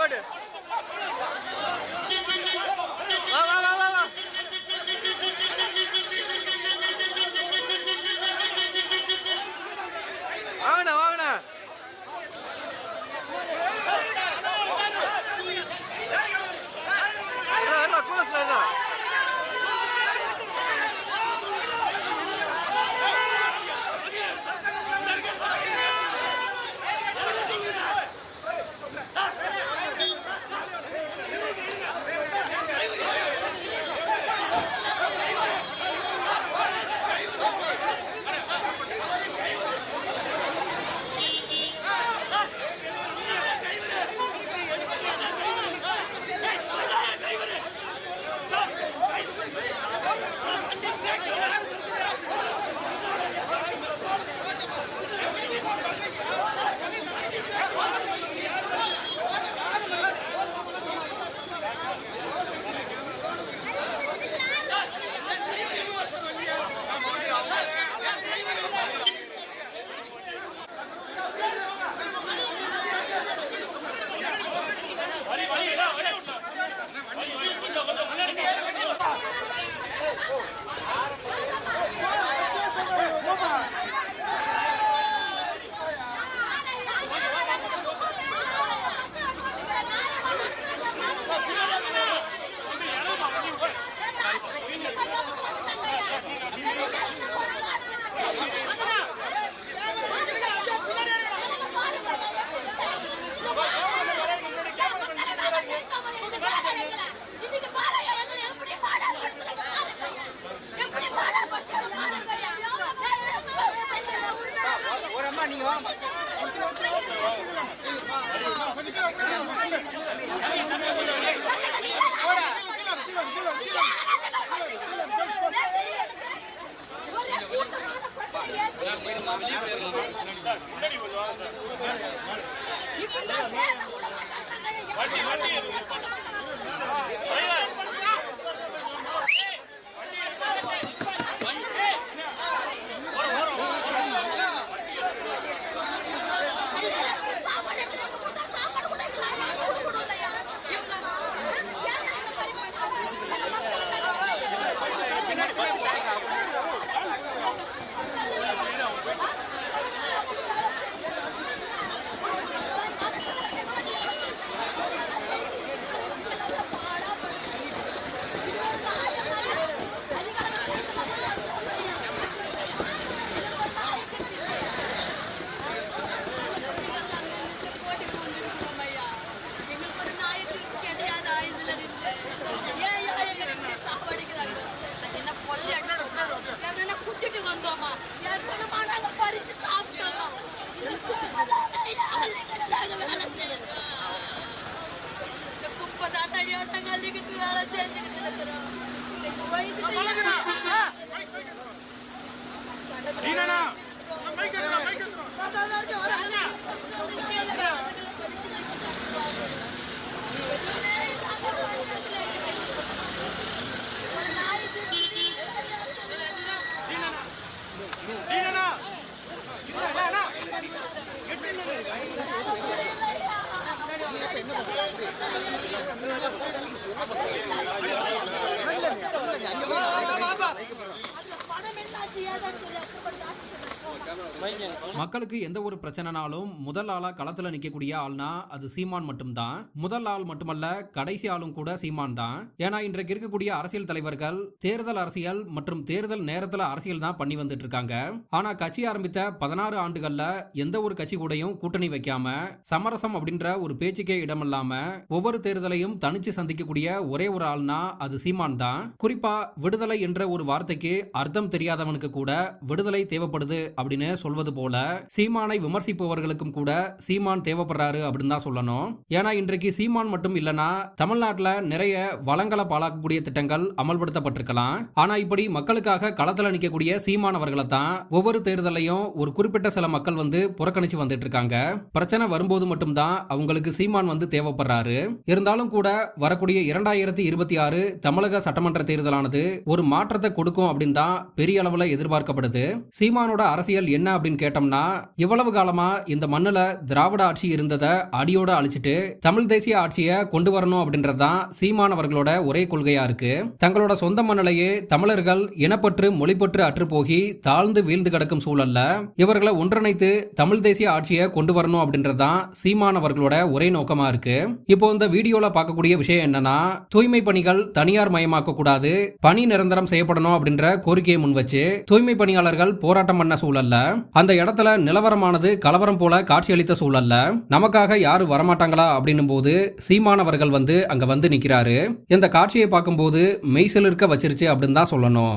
Agora. 違います。மக்களுக்கு எந்த ஒரு பிரச்சனைனாலும் முதல் ஆளா களத்துல நிக்கக்கூடிய ஆள்னா அது சீமான் மட்டும்தான். முதல் ஆள் மட்டுமல்ல கடைசி ஆளும் கூட சீமான் தான். ஏன்னா இன்றைக்கு இருக்கக்கூடிய அரசியல் தலைவர்கள் தேர்தல் அரசியல் மற்றும் தேர்தல் நேரத்துல அரசியல் தான் பண்ணி வந்துட்டு இருக்காங்க. ஆனா கட்சி ஆரம்பித்த பதினாறு ஆண்டுகள்ல எந்த ஒரு கட்சி கூடயும் கூட்டணி வைக்காம சமரசம் அப்படின்ற ஒரு பேச்சுக்கே இடமில்லாம ஒவ்வொரு தேர்தலையும் தனிச்சு சந்திக்கக்கூடிய ஒரே ஒரு ஆள்னா அது சீமான் தான். குறிப்பா விடுதலை என்ற ஒரு வார்த்தைக்கு அர்த்தம் தெரியாதவனுக்கு கூட விடுதலை தேவைப்படுது அப்படின்னு சொல்வது போல சீமானை விமர்சிப்பவர்களுக்கும் கூட சீமான் தேவைப்படுறாரு அப்படின்னு தான் சொல்லணும். ஏன்னா இன்றைக்கு சீமான் மட்டும் இல்லனா தமிழ்நாட்டில் நிறைய வளங்களை பாழாக்கக்கூடிய திட்டங்கள் அமல்படுத்தப்பட்டிருக்கலாம். ஆனா இப்படி மக்களுக்காக களத்தில் நிற்கக்கூடிய சீமான் அவர்களை தான் ஒவ்வொரு தேர்தலையும் ஒரு குறிப்பிட்ட சில மக்கள் வந்து புறக்கணிச்சு வந்துட்டு இருக்காங்க. பிரச்சனை வரும்போது மட்டும்தான் அவங்களுக்கு சீமான் வந்து தேவைப்படுறாரு. இருந்தாலும் கூட வரக்கூடிய இரண்டாயிரத்தி இருபத்தி ஆறு தமிழக சட்டமன்ற தேர்தலானது ஒரு மாற்றத்தை கொடுக்கும் அப்படின்னு தான் பெரிய அளவில் எதிர்பார்க்கப்படுது. சீமானோட அரசியல் என்ன அப்படின்னு கேட்டோம்னா இவ்வளவு காலமா இந்த மண்ணுல திராவிட ஆட்சி இருந்ததை அடியோட அழிச்சிட்டு தமிழ் தேசிய ஆட்சியை கொண்டு வரணும் அப்படின்றதுதான் சீமான் அவர்களோட ஒரே கொள்கையா இருக்கு. தங்களோட சொந்த மண்ணிலேயே தமிழர்கள் இனப்பற்று மொழிப்பற்று அற்றுப்போகி தாழ்ந்து வீழ்ந்து கிடக்கும் சூழல்ல இவர்களை ஒன்றிணைத்து தமிழ் தேசிய ஆட்சியை கொண்டு வரணும் அப்படின்றதுதான் சீமான் அவர்களோட ஒரே நோக்கமா இருக்கு. இப்போ இந்த வீடியோல பார்க்கக்கூடிய விஷயம் என்னன்னா தூய்மை பணிகள் தனியார் மயமாக்க கூடாது பணி நிரந்தரம் செய்யப்படணும் அப்படின்ற கோரிக்கையை முன்வச்சு தூய்மை பணியாளர்கள் போராட்டம் பண்ண சூழல்ல அந்த இடத்துல நிலவரமானது கலவரம் போல காட்சியளித்த சூழல்ல நமக்காக யாரு வரமாட்டாங்களா அப்படின்னும் போது சீமானவர்கள் வந்து அங்க வந்து நிக்கிறாரு. இந்த காட்சியை பார்க்கும்போது மெய்சிலிருக்க வச்சிருச்சு அப்படின்னு தான் சொல்லணும்.